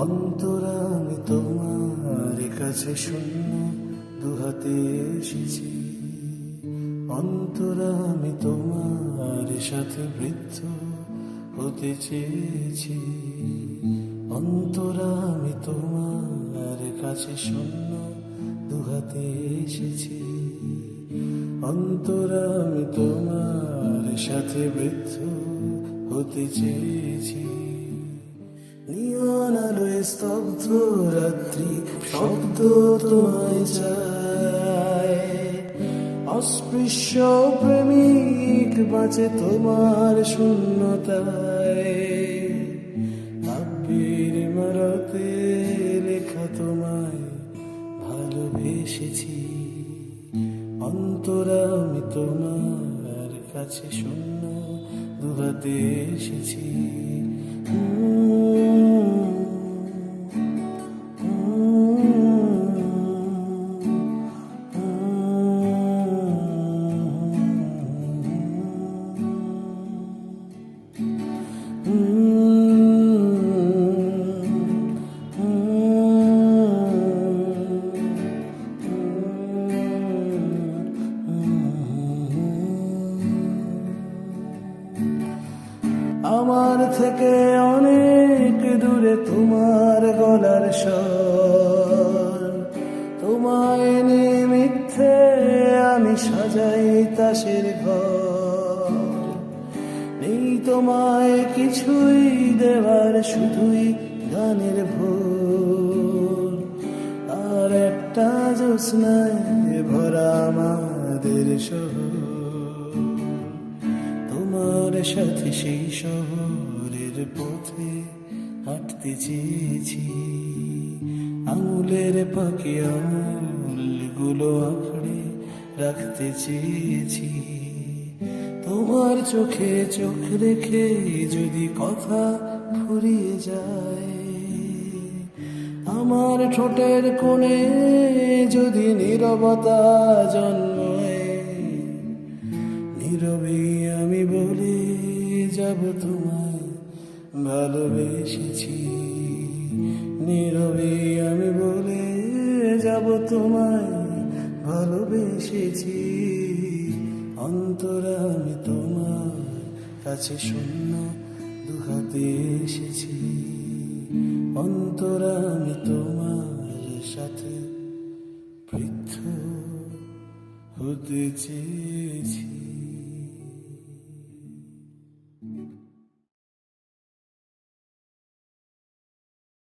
অন্তরা আমি তোমার কাছে শূন্য দুহাতে এসেছি। অন্তরা আমি তোমার সাথে বৃদ্ধ হতে চেয়েছি। অন্তর আমি তোমার কাছে শূন্য দুহাতে এসেছি। অন্তরা আমি তোমার সাথে বৃদ্ধ হতে চেয়েছি। নিয়ন আলোয় স্তব্ধ রাত্রি, শব্দ তোমায় চায়। অস্পৃশ্য প্রেমিক বাঁচে তোমার শূন্যতায়। কাব্যের মারতে লেখা তোমায় ভালোবেসেছি। অন্তরা, আমি তোমার কাছে শূন্য, দুহাতে এসেছি। আমার থেকে অনেক দূরে তোমার গলার স্বর। তোমায় কিছুই দেওয়ার শুধুই গানের ভোর। আর একটা জ্যোৎস্নায় ভরা আমাদের শহর। তোমার সাথে সেই শহরের পথে হাঁটতে চেয়েছি। আঙুলের পাকে আঙুলগুলো আঁকড়ে রাখতে চেয়েছি। তোমার চোখে চোখ রেখে যদি কথা ফুরিয়ে যায়, আমার ঠোঁটের কোণে যদি নীরবতা জন্মায় নীরবে আমি বলে যাব তোমায়, ভালোবেসেছি। নীরবে আমি বলে যাব তোমায়, ভালোবেসেছি। অন্তরা আমি তোমার কাছে শূন্য দুহাতে এসেছি। অন্তরা আমি তোমার সাথে পৃথ হতে